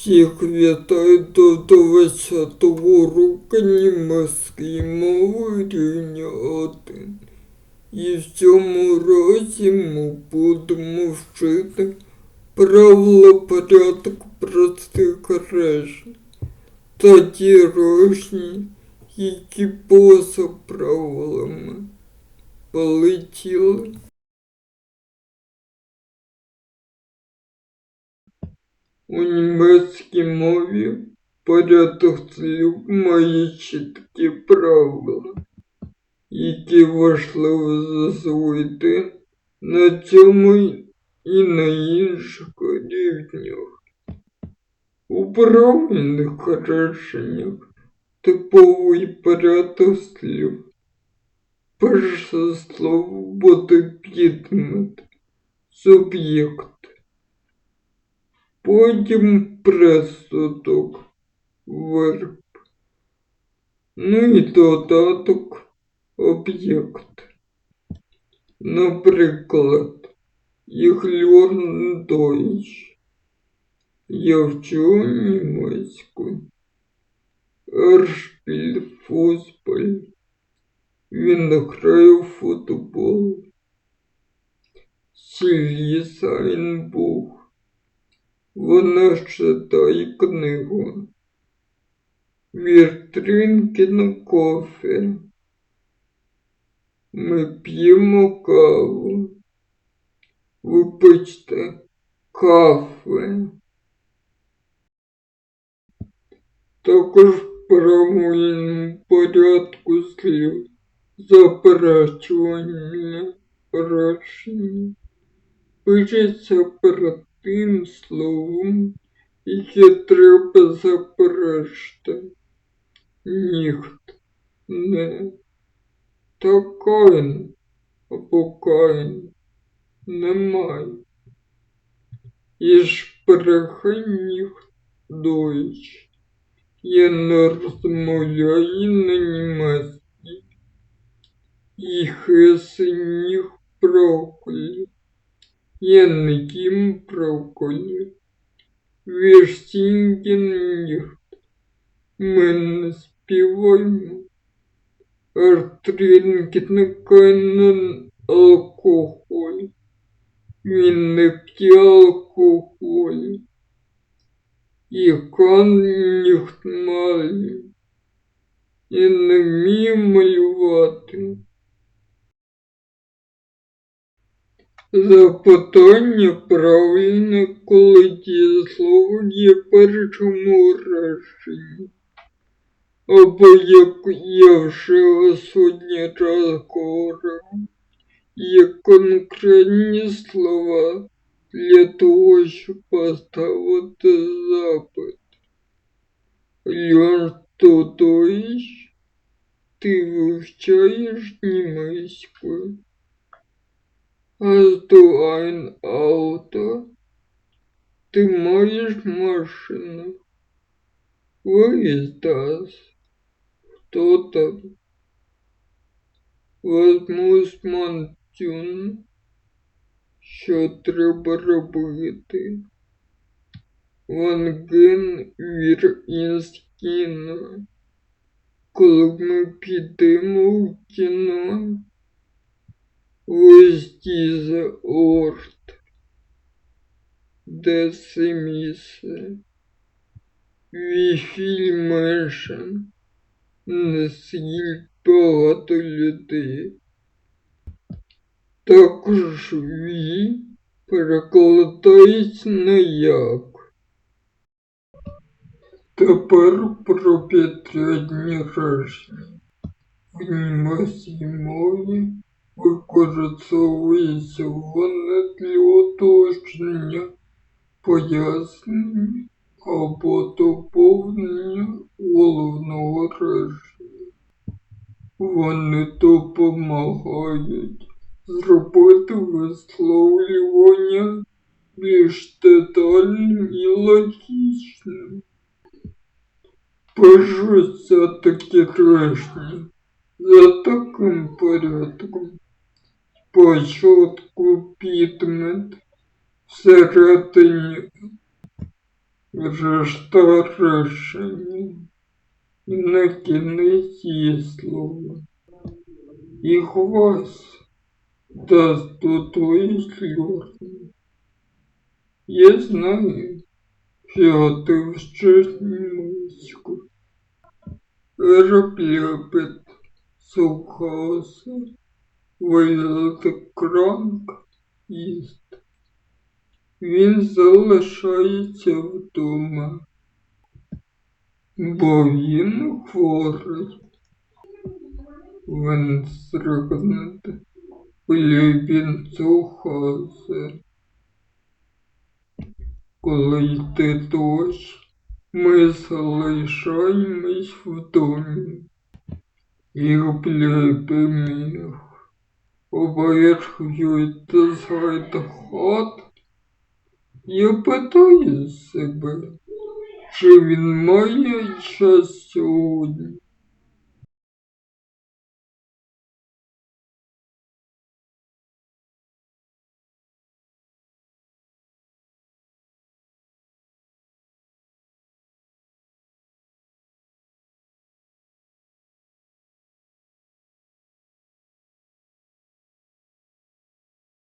Всіх вітаю до 20 уроку німецької мови рівня 1. І в цьому році ми будемо вчити правила порядок простих речень та ті речення, які поза правилами. Полетіли. У німецькій мові порядок слів має чіткі правила, які важливо засвоїти на цьому і на інших рівнях. У правильних реченнях типовий порядок слів. Перше слово буде підмет, суб'єкт. Потім присудок, верб. Ну і додаток об'єкт. Наприклад, їх льорн дойч. Я вчу німецьку. Ершпіль фузболь. Він грає в футбол. Сілісайн Бух. Вона читає книгу. Віртринки на кофе. Ми п'ємо каву. Вибачте, кафе. Також в правильному порядку слів заперечування речення пишеться перед тим словом, яке треба заперечити. Ніхт, не, та каїн або каїн немає. І шпрехи ніхт дойч. Я не розмовляю на німецькій. І хеси ніх брокколі. Я не їм брокколі. Wir. Ми не співаємо. Keinen алкоголь. Він не п'є алкоголь. І кан ніхт малі. І не вміє малювати. Запитання правильне, коли дієслово є першому реченні. Або як я вже сьогодні раз говорив, є конкретні слова для того, щоб поставити запит. Льон Тодоїш, ти вивчаєш німецькою. Hast du ein Auto? Ти маєш машину? Wo ist das? Хто там? Was muss man tun? Що треба робити? Gehen wir ins Kino? Коли ми підемо в кіно? Ось дізе орт. Де це місце? Віфіль мешан. Наскільки багато людей. Також ві перекладається на як. Тепер про підрядні речення. В німецькій мові використовується вони для уточнення, пояснення або доповнення головного речення. Вони допомагають зробити висловлювання більш детальним і логічним. Пишуться такі речення за таким порядком. Спочатку підмет, всередині решта речення. І на кінець є слово. І хвась дасть до твої сльози. Я знаю, що ти вчиш німецьку. Репляпет сухоса, кранк їсть. Він залишається вдома, бо він хворий. Він зригнете, він сухоса. Коли йде дощ, ми залишаємось в домі. І міг. Обережуйте згайда ход, Я питаю себе, чи він має час сьогодні.